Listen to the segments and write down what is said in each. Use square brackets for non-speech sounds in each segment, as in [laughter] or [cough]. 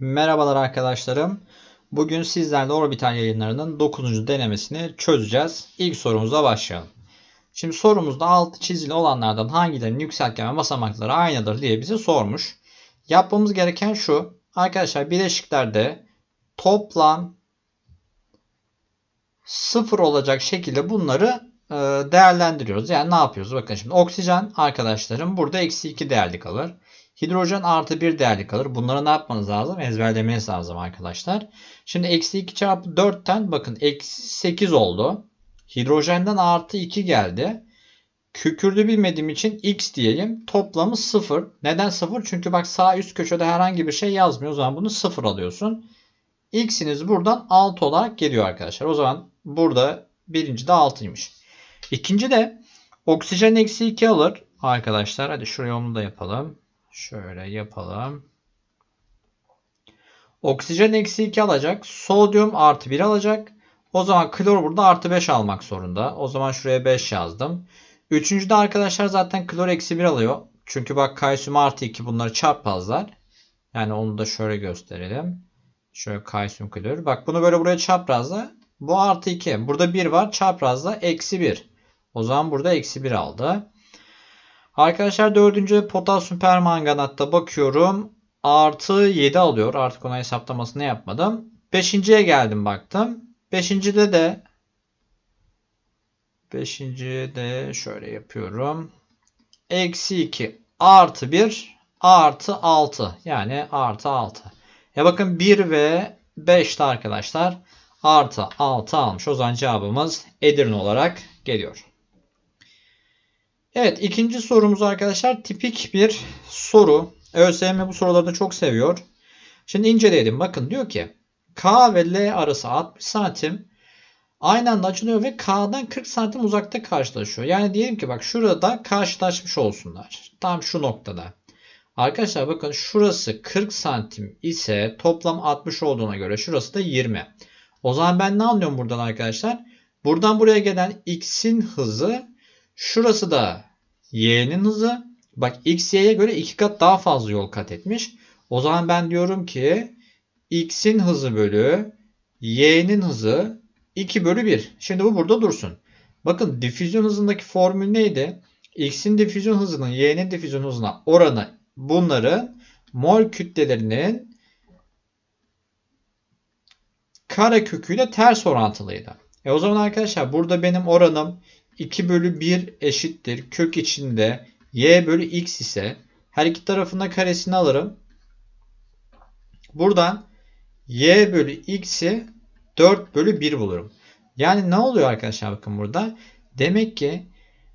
Merhabalar arkadaşlarım. Bugün sizlerle orbital yayınlarının 9. denemesini çözeceğiz. İlk sorumuza başlayalım. Şimdi sorumuzda altı çizili olanlardan hangilerinin yükseltgen ve basamakları aynıdır diye bize sormuş. Yapmamız gereken şu. Arkadaşlar bileşiklerde toplam sıfır olacak şekilde bunları e, değerlendiriyoruz. Yani ne yapıyoruz? Bakın şimdi oksijen arkadaşlarım burada eksi 2 değerli kalır. Hidrojen artı 1 değerli kalır. Bunları ne yapmanız lazım? Ezberlemeniz lazım arkadaşlar. Şimdi eksi 2 çarpı 4'ten bakın eksi 8 oldu. Hidrojenden artı 2 geldi. Kükürdü bilmediğim için x diyeyim. Toplamı 0. Neden 0? Çünkü bak sağ üst köşede herhangi bir şey yazmıyor. O zaman bunu 0 alıyorsun. X'iniz buradan 6 olarak geliyor arkadaşlar. O zaman burada birinci de 6'ymış. İkinci de oksijen eksi 2 alır. Arkadaşlar hadi şuraya onu da yapalım. Şöyle yapalım. Oksijen eksi 2 alacak. Sodyum artı 1 alacak. O zaman klor burada artı 5 almak zorunda. O zaman şuraya 5 yazdım. Üçüncüde arkadaşlar zaten klor eksi 1 alıyor. Çünkü bak kalsiyum artı 2 bunları çarpmazlar. Yani onu da şöyle gösterelim. Şöyle kalsiyum klor. Bak bunu böyle buraya çaprazla. Bu artı 2. Burada 1 var. Çaprazla eksi 1. O zaman burada eksi 1 aldı. Arkadaşlar dördüncü potasyum permanganatta bakıyorum. Artı 7 alıyor. Artık ona hesaplamasını yapmadım. Beşinciye geldim baktım. Beşincide de Beşincide şöyle yapıyorum. Eksi 2 artı 1 artı 6. Yani artı 6. Ya bakın 1 ve 5'te arkadaşlar artı 6 almış. O zaman cevabımız Edirne olarak geliyor. Evet ikinci sorumuz arkadaşlar tipik bir soru. ÖSYM bu soruları çok seviyor. Şimdi inceleyelim. Bakın diyor ki K ve L arası 60 santim aynı anda açılıyor ve K'dan 40 santim uzakta karşılaşıyor. Yani diyelim ki bak şurada karşılaşmış olsunlar. Tam şu noktada. Arkadaşlar bakın şurası 40 santim ise toplam 60 olduğuna göre şurası da 20. O zaman ben ne anlıyorum buradan arkadaşlar? Buradan buraya gelen x'in hızı şurası da y'nin hızı. Bak x y'ye göre 2 kat daha fazla yol kat etmiş. O zaman ben diyorum ki x'in hızı bölü y'nin hızı 2 bölü 1. Şimdi bu burada dursun. Bakın difüzyon hızındaki formül neydi? X'in difüzyon hızının y'nin difüzyon hızına oranı bunların mol kütlelerinin kare köküyle ters orantılıydı. E o zaman arkadaşlar burada benim oranım 2 bölü 1 eşittir. Kök içinde y bölü x ise her iki tarafında karesini alırım. Buradan y bölü x'i 4 bölü 1 bulurum. Yani ne oluyor arkadaşlar bakın burada. Demek ki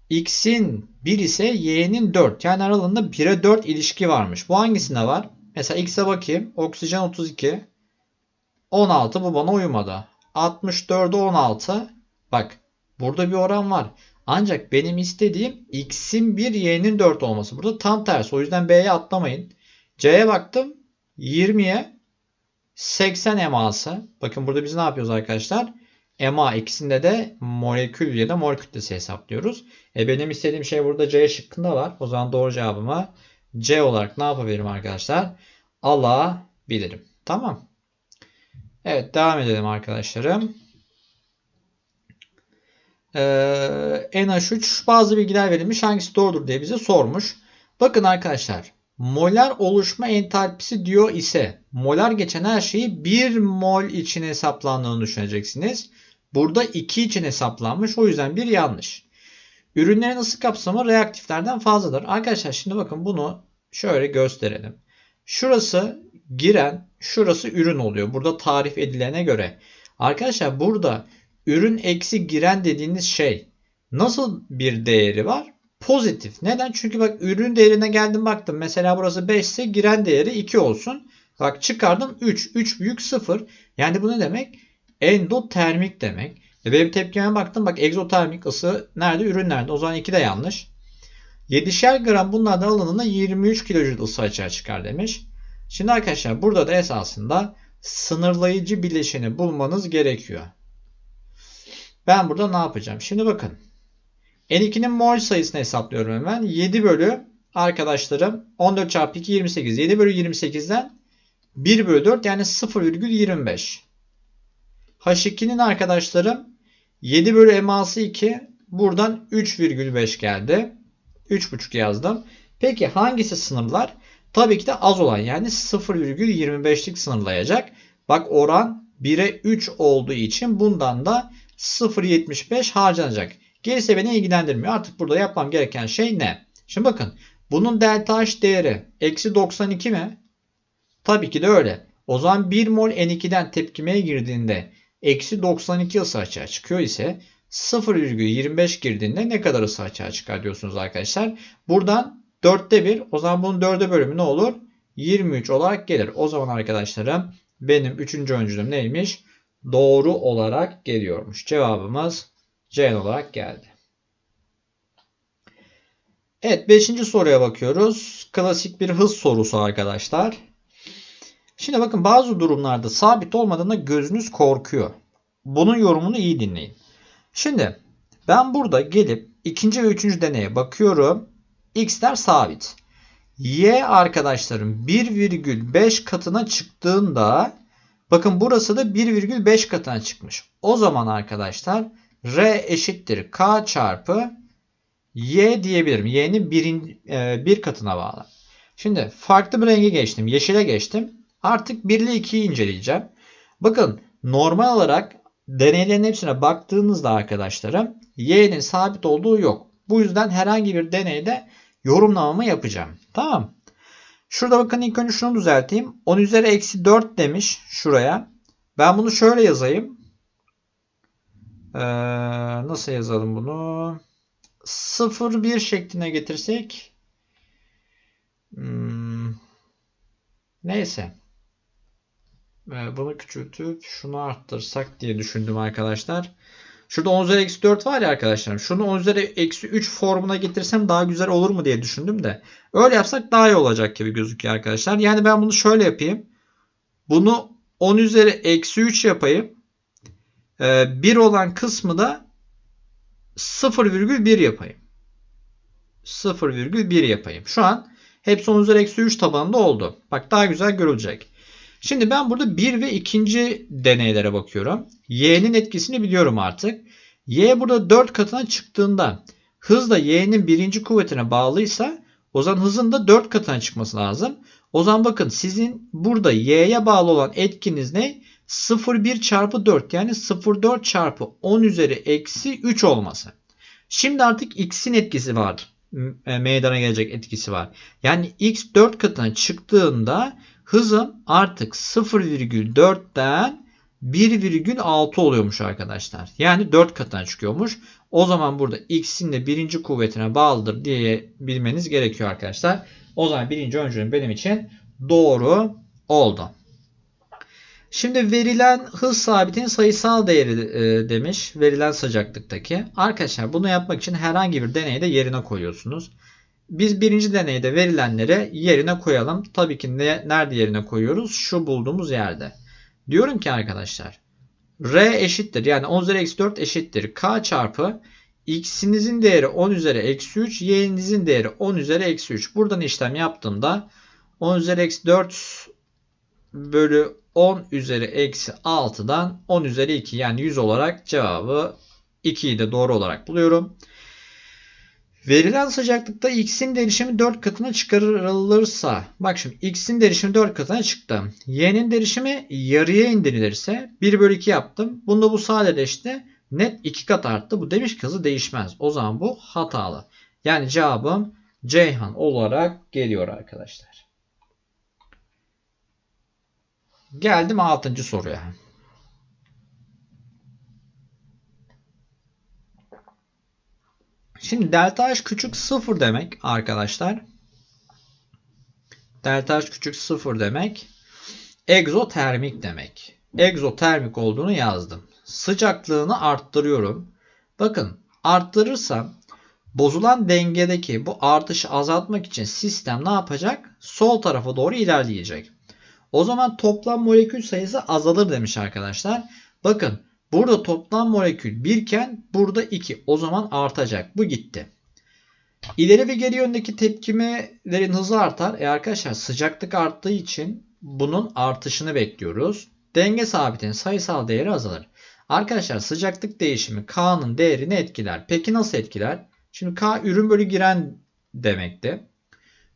x'in 1 ise y'nin 4. Yani aralığında 1'e 4 ilişki varmış. Bu hangisinde var? Mesela x'e bakayım. Oksijen 32. 16 bu bana uyumadı. 64'e 16. Bak burada bir oran var. Ancak benim istediğim x'in 1 y'nin 4 olması. Burada tam tersi. O yüzden b'ye atlamayın. c'ye baktım. 20'ye 80 eması. Bakın burada biz ne yapıyoruz arkadaşlar? EMA ikisinde de molekül ya da mol kütlesi hesaplıyoruz. E benim istediğim şey burada C şıkkında var. O zaman doğru cevabımı C olarak ne yapabilirim arkadaşlar? Alabilirim. Tamam. Evet devam edelim arkadaşlarım. Ee, NH3 bazı bilgiler verilmiş. Hangisi doğrudur diye bize sormuş. Bakın arkadaşlar. Molar oluşma entalpisi diyor ise molar geçen her şeyi 1 mol için hesaplandığını düşüneceksiniz. Burada 2 için hesaplanmış. O yüzden bir yanlış. Ürünlerin ısı kapsamı reaktiflerden fazladır. Arkadaşlar şimdi bakın bunu şöyle gösterelim. Şurası giren, şurası ürün oluyor. Burada tarif edilene göre. Arkadaşlar burada ürün eksi giren dediğiniz şey nasıl bir değeri var? Pozitif. Neden? Çünkü bak ürün değerine geldim baktım. Mesela burası 5 ise giren değeri 2 olsun. Bak çıkardım 3. 3 büyük 0. Yani bu ne demek? Endotermik demek. E benim tepkime baktım. Bak egzotermik ısı nerede? Ürün nerede? O zaman 2 de yanlış. 7'şer gram bunlardan alındığında 23 kilojül ısı açığa çıkar demiş. Şimdi arkadaşlar burada da esasında sınırlayıcı bileşeni bulmanız gerekiyor. Ben burada ne yapacağım? Şimdi bakın. N2'nin mol sayısını hesaplıyorum hemen. 7 bölü arkadaşlarım 14 çarpı 2 28. 7 bölü 28'den 1 bölü 4 yani 0,25. H2'nin arkadaşlarım 7 bölü eması 2 buradan 3,5 geldi. 3,5 yazdım. Peki hangisi sınırlar? Tabii ki de az olan yani 0,25'lik sınırlayacak. Bak oran 1'e 3 olduğu için bundan da 0,75 harcanacak. Gerisi beni ilgilendirmiyor. Artık burada yapmam gereken şey ne? Şimdi bakın bunun delta H değeri eksi 92 mi? Tabii ki de öyle. O zaman 1 mol N2'den tepkimeye girdiğinde eksi 92 ısı açığa çıkıyor ise 0,25 girdiğinde ne kadar ısı açığa çıkar diyorsunuz arkadaşlar. Buradan 4'te 1 o zaman bunun 4'e bölümü ne olur? 23 olarak gelir. O zaman arkadaşlarım benim 3. öncülüm neymiş? Doğru olarak geliyormuş. Cevabımız C olarak geldi. Evet 5. soruya bakıyoruz. Klasik bir hız sorusu arkadaşlar. Şimdi bakın bazı durumlarda sabit olmadığında gözünüz korkuyor. Bunun yorumunu iyi dinleyin. Şimdi ben burada gelip ikinci ve üçüncü deneye bakıyorum. X'ler sabit. Y arkadaşlarım 1,5 katına çıktığında bakın burası da 1,5 katına çıkmış. O zaman arkadaşlar R eşittir K çarpı Y diyebilirim. Y'nin bir, e, bir katına bağlı. Şimdi farklı bir renge geçtim. Yeşile geçtim. Artık 1 ile 2'yi inceleyeceğim. Bakın normal olarak deneylerin hepsine baktığınızda arkadaşlarım y'nin sabit olduğu yok. Bu yüzden herhangi bir deneyde yorumlamamı yapacağım. Tamam. Şurada bakın ilk önce şunu düzelteyim. 10 üzeri eksi 4 demiş şuraya. Ben bunu şöyle yazayım. Ee, nasıl yazalım bunu? 0 1 şekline getirsek. Hmm, neyse. Ee, bunu küçültüp şunu arttırsak diye düşündüm arkadaşlar. Şurada 10 üzeri eksi 4 var ya arkadaşlarım. Şunu 10 üzeri eksi 3 formuna getirsem daha güzel olur mu diye düşündüm de. Öyle yapsak daha iyi olacak gibi gözüküyor arkadaşlar. Yani ben bunu şöyle yapayım. Bunu 10 üzeri eksi 3 yapayım. 1 ee, olan kısmı da 0,1 yapayım. 0,1 yapayım. Şu an hepsi 10 üzeri eksi 3 tabanında oldu. Bak daha güzel görülecek. Şimdi ben burada bir ve ikinci deneylere bakıyorum. Y'nin etkisini biliyorum artık. Y burada 4 katına çıktığında hız da Y'nin birinci kuvvetine bağlıysa o zaman hızın da 4 katına çıkması lazım. O zaman bakın sizin burada Y'ye bağlı olan etkiniz ne? 0,1 çarpı 4 yani 0,4 çarpı 10 üzeri eksi 3 olması. Şimdi artık X'in etkisi var. E, meydana gelecek etkisi var. Yani X 4 katına çıktığında hızım artık 0,4'ten 1,6 oluyormuş arkadaşlar. Yani 4 katına çıkıyormuş. O zaman burada x'in de birinci kuvvetine bağlıdır diye bilmeniz gerekiyor arkadaşlar. O zaman birinci öncülüm benim için doğru oldu. Şimdi verilen hız sabitinin sayısal değeri e, demiş. Verilen sıcaklıktaki. Arkadaşlar bunu yapmak için herhangi bir deneyde yerine koyuyorsunuz. Biz birinci deneyde verilenleri yerine koyalım. Tabii ki ne, nerede yerine koyuyoruz? Şu bulduğumuz yerde. Diyorum ki arkadaşlar R eşittir yani 10 üzeri eksi 4 eşittir K çarpı X'inizin değeri 10 üzeri eksi 3 Y'nizin değeri 10 üzeri eksi 3. Buradan işlem yaptığımda 10 üzeri eksi 4 bölü 10 üzeri eksi 6'dan 10 üzeri 2 yani 100 olarak cevabı 2'yi de doğru olarak buluyorum. Verilen sıcaklıkta x'in derişimi 4 katına çıkarılırsa bak şimdi x'in derişimi 4 katına çıktı. Y'nin derişimi yarıya indirilirse 1 bölü 2 yaptım. Bunda bu sadeleşti. Net 2 kat arttı. Bu demiş ki hızı değişmez. O zaman bu hatalı. Yani cevabım Ceyhan olarak geliyor arkadaşlar. Geldim 6. soruya. Şimdi delta H küçük 0 demek arkadaşlar. Delta H küçük 0 demek. Egzotermik demek. Egzotermik olduğunu yazdım. Sıcaklığını arttırıyorum. Bakın arttırırsam bozulan dengedeki bu artışı azaltmak için sistem ne yapacak? Sol tarafa doğru ilerleyecek. O zaman toplam molekül sayısı azalır demiş arkadaşlar. Bakın Burada toplam molekül 1 iken burada 2. O zaman artacak. Bu gitti. İleri ve geri yöndeki tepkimelerin hızı artar. E arkadaşlar sıcaklık arttığı için bunun artışını bekliyoruz. Denge sabitinin sayısal değeri azalır. Arkadaşlar sıcaklık değişimi K'nın değerini etkiler. Peki nasıl etkiler? Şimdi K ürün bölü giren demekti.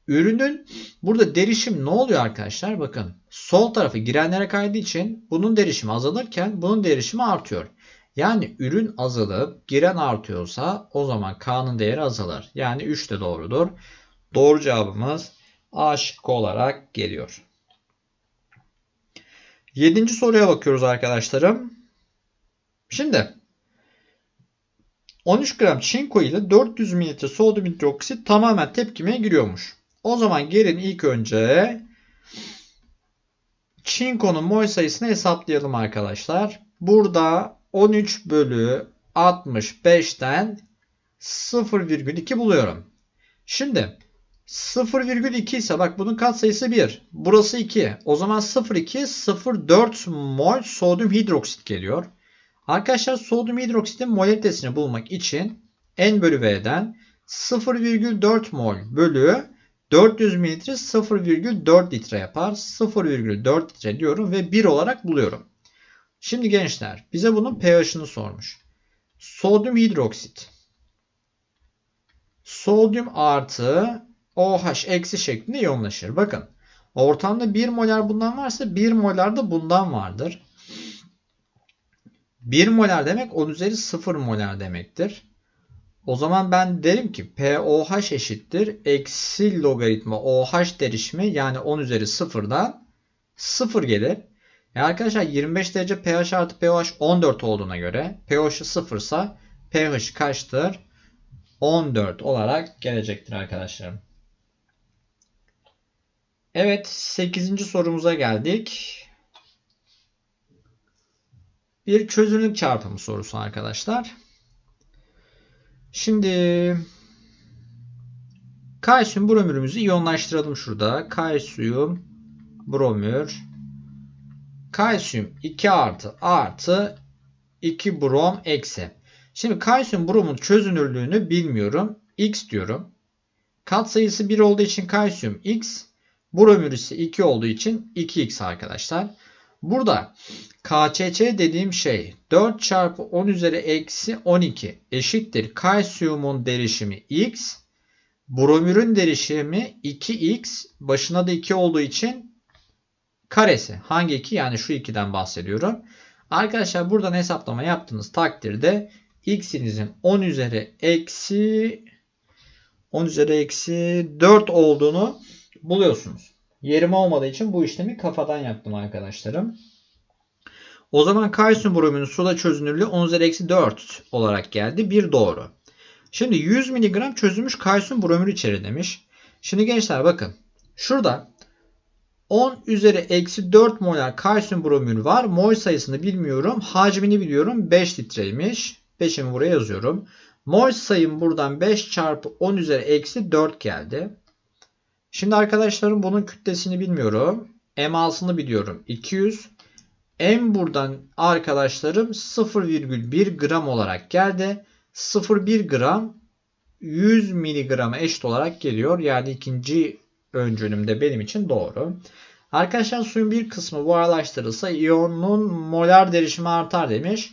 Ürünün burada derişim ne oluyor arkadaşlar? Bakın sol tarafı girenlere kaydığı için bunun derişimi azalırken bunun derişimi artıyor. Yani ürün azalıp giren artıyorsa o zaman K'nın değeri azalır. Yani 3 de doğrudur. Doğru cevabımız A şıkkı olarak geliyor. Yedinci soruya bakıyoruz arkadaşlarım. Şimdi 13 gram çinko ile 400 ml sodyum hidroksit tamamen tepkimeye giriyormuş. O zaman gelin ilk önce çinkonun mol sayısını hesaplayalım arkadaşlar. Burada 13 bölü 65'ten 0,2 buluyorum. Şimdi 0,2 ise bak bunun katsayısı 1. Burası 2. O zaman 0,2 0,4 mol sodyum hidroksit geliyor. Arkadaşlar sodyum hidroksitin molaritesini bulmak için N bölü V'den 0,4 mol bölü 400 mililitre 0,4 litre yapar. 0,4 litre diyorum ve 1 olarak buluyorum. Şimdi gençler bize bunun pH'ını sormuş. Sodyum hidroksit. Sodyum artı OH eksi şeklinde yoğunlaşır. Bakın ortamda 1 molar bundan varsa 1 molar da bundan vardır. 1 molar demek 10 üzeri 0 molar demektir. O zaman ben derim ki POH eşittir eksi logaritma OH derişimi yani 10 üzeri 0'dan 0 gelir. E arkadaşlar 25 derece pH artı pH 14 olduğuna göre pH'ı 0 ise pH kaçtır? 14 olarak gelecektir arkadaşlarım. Evet 8. sorumuza geldik. Bir çözünürlük çarpımı sorusu arkadaşlar. Şimdi kalsiyum bromürümüzü iyonlaştıralım şurada. Kalsiyum bromür kalsiyum 2 artı artı 2 brom eksi. Şimdi kalsiyum bromun çözünürlüğünü bilmiyorum. X diyorum. Kat sayısı 1 olduğu için kalsiyum X. Bromür ise 2 olduğu için 2X arkadaşlar. Burada KÇÇ dediğim şey 4 çarpı 10 üzeri eksi 12 eşittir. Kalsiyumun derişimi X. Bromürün derişimi 2X. Başına da 2 olduğu için karesi. Hangi 2? Yani şu 2'den bahsediyorum. Arkadaşlar buradan hesaplama yaptığınız takdirde x'inizin 10 üzeri eksi 10 üzeri eksi 4 olduğunu buluyorsunuz. Yerim olmadığı için bu işlemi kafadan yaptım arkadaşlarım. O zaman kalsiyum bromürün suda çözünürlüğü 10 üzeri eksi 4 olarak geldi. Bir doğru. Şimdi 100 mg çözülmüş kalsiyum bromür içerir demiş. Şimdi gençler bakın. Şurada 10 üzeri eksi 4 molar kalsiyum bromür var. Mol sayısını bilmiyorum. Hacmini biliyorum. 5 litreymiş. 5'imi buraya yazıyorum. Mol sayım buradan 5 çarpı 10 üzeri eksi 4 geldi. Şimdi arkadaşlarım bunun kütlesini bilmiyorum. MA'sını biliyorum. 200. M buradan arkadaşlarım 0,1 gram olarak geldi. 0,1 gram 100 miligrama eşit olarak geliyor. Yani ikinci öncülümde benim için doğru. Arkadaşlar suyun bir kısmı buharlaştırılsa iyonun molar derişimi artar demiş.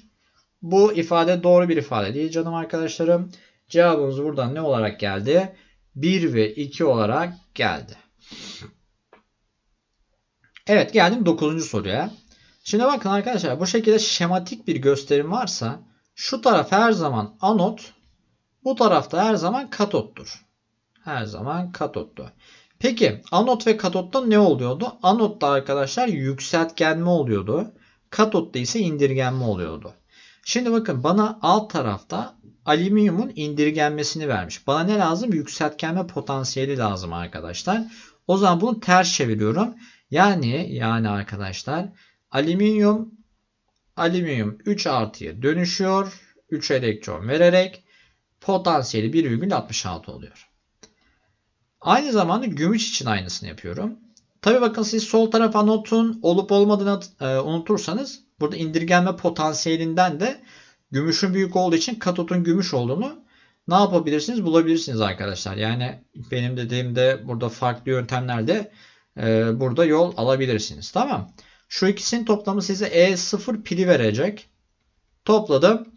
Bu ifade doğru bir ifade değil canım arkadaşlarım. Cevabımız buradan ne olarak geldi? 1 ve 2 olarak geldi. Evet geldim 9. soruya. Şimdi bakın arkadaşlar bu şekilde şematik bir gösterim varsa şu taraf her zaman anot bu tarafta her zaman katottur. Her zaman katottu. Peki anot ve katotta ne oluyordu? Anotta arkadaşlar yükseltgenme oluyordu. Katotta ise indirgenme oluyordu. Şimdi bakın bana alt tarafta alüminyumun indirgenmesini vermiş. Bana ne lazım? Yükseltgenme potansiyeli lazım arkadaşlar. O zaman bunu ters çeviriyorum. Yani yani arkadaşlar alüminyum alüminyum 3 artıya dönüşüyor. 3 elektron vererek potansiyeli 1,66 oluyor. Aynı zamanda gümüş için aynısını yapıyorum. Tabi bakın siz sol taraf anotun olup olmadığını e, unutursanız burada indirgenme potansiyelinden de gümüşün büyük olduğu için katotun gümüş olduğunu ne yapabilirsiniz? Bulabilirsiniz arkadaşlar. Yani benim dediğimde burada farklı yöntemlerde e, burada yol alabilirsiniz. Tamam. Şu ikisinin toplamı size E0 pili verecek. Topladım.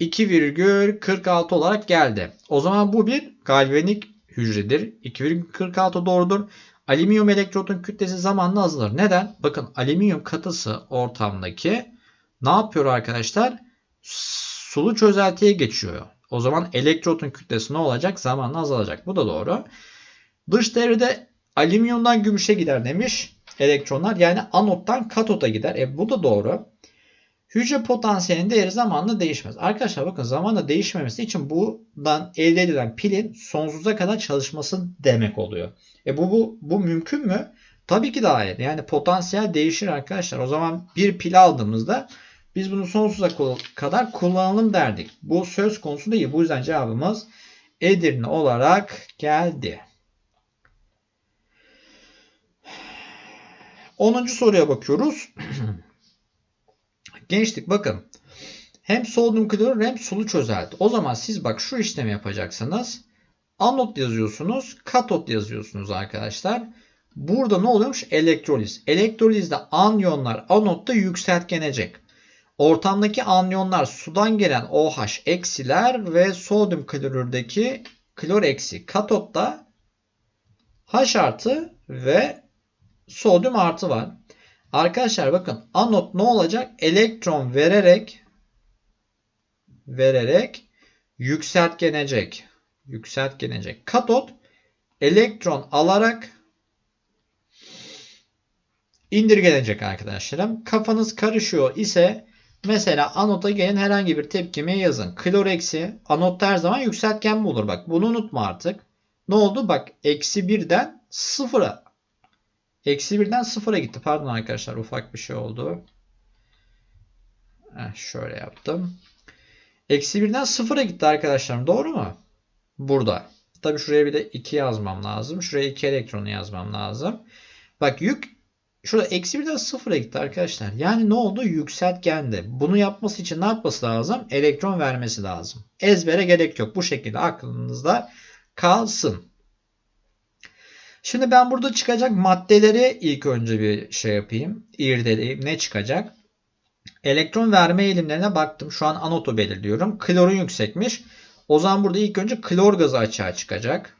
2,46 olarak geldi. O zaman bu bir galvanik hücredir. 2,46 doğrudur. Alüminyum elektrodun kütlesi zamanla azalır. Neden? Bakın alüminyum katısı ortamdaki ne yapıyor arkadaşlar? Sulu çözeltiye geçiyor. O zaman elektrodun kütlesi ne olacak? Zamanla azalacak. Bu da doğru. Dış devrede alüminyumdan gümüşe gider demiş elektronlar. Yani anottan katota gider. E bu da doğru. Hücre potansiyelinin değeri zamanla değişmez. Arkadaşlar bakın zamanla değişmemesi için buradan elde edilen pilin sonsuza kadar çalışması demek oluyor. E bu, bu, bu mümkün mü? Tabii ki de hayır. Yani potansiyel değişir arkadaşlar. O zaman bir pil aldığımızda biz bunu sonsuza kadar kullanalım derdik. Bu söz konusu değil. Bu yüzden cevabımız Edirne olarak geldi. 10. soruya bakıyoruz. [clears throat] Gençlik bakın. Hem sodyum klorür hem sulu çözelti. O zaman siz bak şu işlemi yapacaksınız. Anot yazıyorsunuz. Katot yazıyorsunuz arkadaşlar. Burada ne oluyormuş? Elektroliz. Elektrolizde anyonlar anotta yükseltgenecek. Ortamdaki anyonlar sudan gelen OH eksiler ve sodyum klorürdeki klor eksi. Katotta H artı ve sodyum artı var. Arkadaşlar bakın anot ne olacak? Elektron vererek vererek yükseltgenecek. Yükseltgenecek. Katot elektron alarak indirgenecek arkadaşlarım. Kafanız karışıyor ise mesela anota gelen herhangi bir tepkime yazın. Klor eksi anot her zaman yükseltgen mi? Bak bunu unutma artık. Ne oldu? Bak eksi birden sıfıra Eksi birden sıfıra gitti. Pardon arkadaşlar ufak bir şey oldu. Heh, şöyle yaptım. Eksi birden sıfıra gitti arkadaşlar. Doğru mu? Burada. Tabi şuraya bir de 2 yazmam lazım. Şuraya 2 elektronu yazmam lazım. Bak yük şurada eksi birden sıfıra gitti arkadaşlar. Yani ne oldu? Yükseltgendi. Bunu yapması için ne yapması lazım? Elektron vermesi lazım. Ezbere gerek yok. Bu şekilde aklınızda kalsın. Şimdi ben burada çıkacak maddeleri ilk önce bir şey yapayım. İrdeleyeyim. Ne çıkacak? Elektron verme eğilimlerine baktım. Şu an anotu belirliyorum. Klorun yüksekmiş. O zaman burada ilk önce klor gazı açığa çıkacak.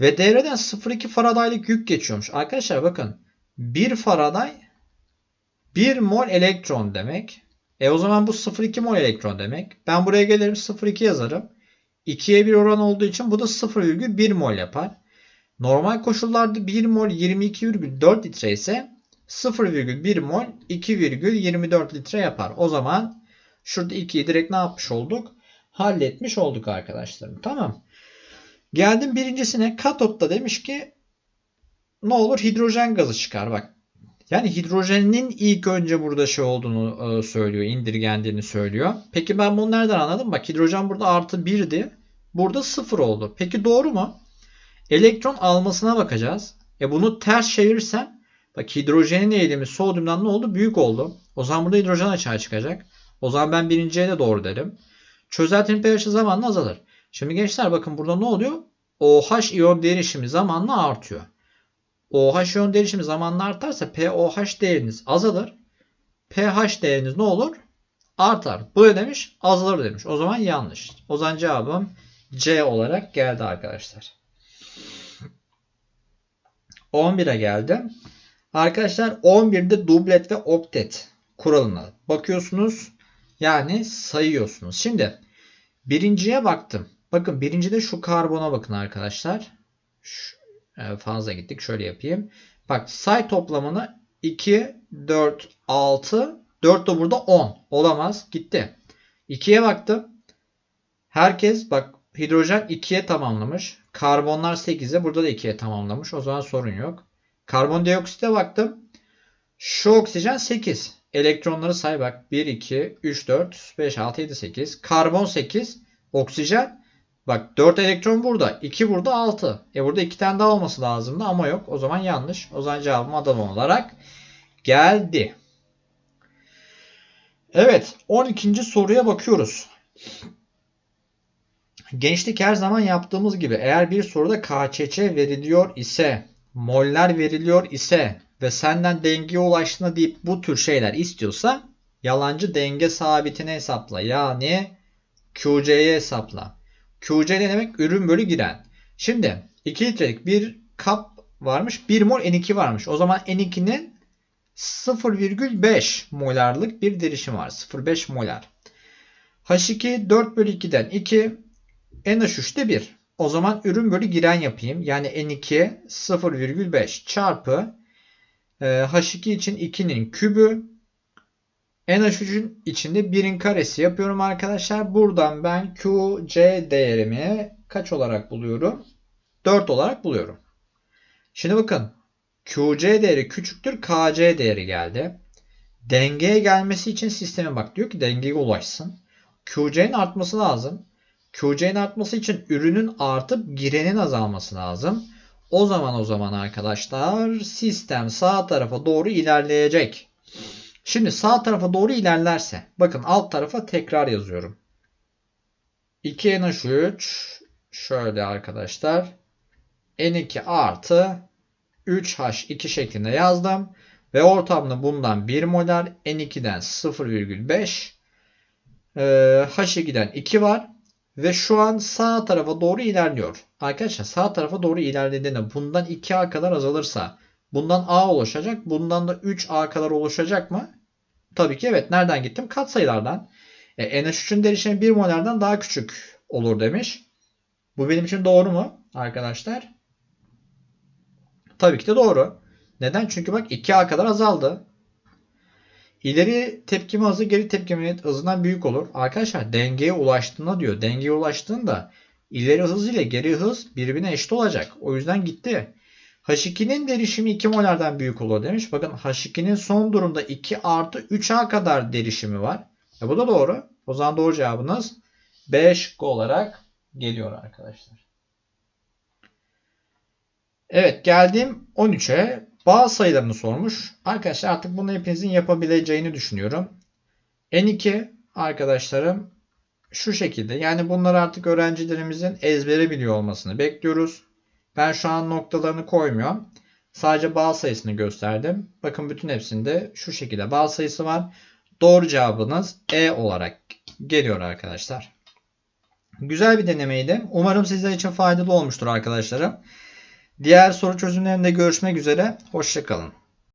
Ve devreden 0,2 Faraday'lık yük geçiyormuş. Arkadaşlar bakın. 1 Faraday 1 mol elektron demek. E o zaman bu 0,2 mol elektron demek. Ben buraya gelirim 0,2 yazarım. 2'ye 1 oran olduğu için bu da 0,1 mol yapar. Normal koşullarda 1 mol 22,4 litre ise 0,1 mol 2,24 litre yapar. O zaman şurada 2'yi direkt ne yapmış olduk? Halletmiş olduk arkadaşlarım. Tamam. Geldim birincisine. Katotta demiş ki ne olur hidrojen gazı çıkar. Bak yani hidrojenin ilk önce burada şey olduğunu e, söylüyor. indirgendiğini söylüyor. Peki ben bunu nereden anladım? Bak hidrojen burada artı 1'di. Burada 0 oldu. Peki doğru mu? Elektron almasına bakacağız. E bunu ters çevirirsem bak hidrojenin eğilimi sodyumdan ne oldu? Büyük oldu. O zaman burada hidrojen açığa çıkacak. O zaman ben birinciye de doğru derim. Çözeltinin pH'i zamanla azalır. Şimdi gençler bakın burada ne oluyor? OH iyon derişimi zamanla artıyor. OH iyon derişimi zamanla artarsa pOH değeriniz azalır. pH değeriniz ne olur? Artar. Bu ne demiş? Azalır demiş. O zaman yanlış. O zaman cevabım C olarak geldi arkadaşlar. 11'e geldim. Arkadaşlar 11'de dublet ve oktet kuralına bakıyorsunuz. Yani sayıyorsunuz. Şimdi birinciye baktım. Bakın birincide şu karbona bakın arkadaşlar. Şu, fazla gittik. Şöyle yapayım. Bak say toplamını 2, 4, 6, 4 de burada 10. Olamaz. Gitti. 2'ye baktım. Herkes bak hidrojen 2'ye tamamlamış. Karbonlar 8'e burada da 2'ye tamamlamış. O zaman sorun yok. Karbondioksite baktım. Şu oksijen 8. Elektronları say bak. 1, 2, 3, 4, 5, 6, 7, 8. Karbon 8. Oksijen. Bak 4 elektron burada. 2 burada 6. E burada 2 tane daha olması lazımdı ama yok. O zaman yanlış. O zaman cevabım adam olarak geldi. Evet 12. soruya bakıyoruz. Gençlik her zaman yaptığımız gibi eğer bir soruda KÇÇ veriliyor ise moller veriliyor ise ve senden dengeye ulaştığına deyip bu tür şeyler istiyorsa yalancı denge sabitini hesapla. Yani QC'yi hesapla. QC ne demek? Ürün bölü giren. Şimdi 2 litrelik bir kap varmış. 1 mol N2 varmış. O zaman N2'nin 0,5 molarlık bir derişim var. 0,5 molar. H2 4 bölü 2'den 2. NH3 de 1. O zaman ürün bölü giren yapayım. Yani N2 0,5 çarpı e, H2 için 2'nin kübü NH3'ün içinde 1'in karesi yapıyorum arkadaşlar. Buradan ben QC değerimi kaç olarak buluyorum? 4 olarak buluyorum. Şimdi bakın QC değeri küçüktür KC değeri geldi. Dengeye gelmesi için sisteme bak diyor ki dengeye ulaşsın. QC'nin artması lazım. QC'nin artması için ürünün artıp girenin azalması lazım. O zaman o zaman arkadaşlar sistem sağ tarafa doğru ilerleyecek. Şimdi sağ tarafa doğru ilerlerse bakın alt tarafa tekrar yazıyorum. 2NH3 şöyle arkadaşlar N2 artı 3H2 şeklinde yazdım. Ve ortamda bundan 1 molar N2'den 0,5 e, H2'den 2 var. Ve şu an sağ tarafa doğru ilerliyor. Arkadaşlar sağ tarafa doğru ilerlediğinde bundan 2A kadar azalırsa bundan A oluşacak. Bundan da 3A kadar oluşacak mı? Tabii ki evet. Nereden gittim? Katsayılardan. E, NH3'ün derişimi 1 molardan daha küçük olur demiş. Bu benim için doğru mu arkadaşlar? Tabii ki de doğru. Neden? Çünkü bak 2A kadar azaldı. İleri tepkime hızı geri tepkime hızından büyük olur. Arkadaşlar dengeye ulaştığında diyor. Dengeye ulaştığında ileri hız ile geri hız birbirine eşit olacak. O yüzden gitti. H2'nin derişimi 2 molardan büyük olur demiş. Bakın H2'nin son durumda 2 artı 3A kadar derişimi var. E bu da doğru. O zaman doğru cevabınız B şıkkı olarak geliyor arkadaşlar. Evet geldim 13'e. Bağ sayılarını sormuş. Arkadaşlar artık bunu hepinizin yapabileceğini düşünüyorum. N2 arkadaşlarım şu şekilde. Yani bunları artık öğrencilerimizin ezbere biliyor olmasını bekliyoruz. Ben şu an noktalarını koymuyorum. Sadece bağ sayısını gösterdim. Bakın bütün hepsinde şu şekilde bağ sayısı var. Doğru cevabınız E olarak geliyor arkadaşlar. Güzel bir denemeydi. Umarım sizler için faydalı olmuştur arkadaşlarım. Diğer soru çözümlerinde görüşmek üzere. Hoşçakalın.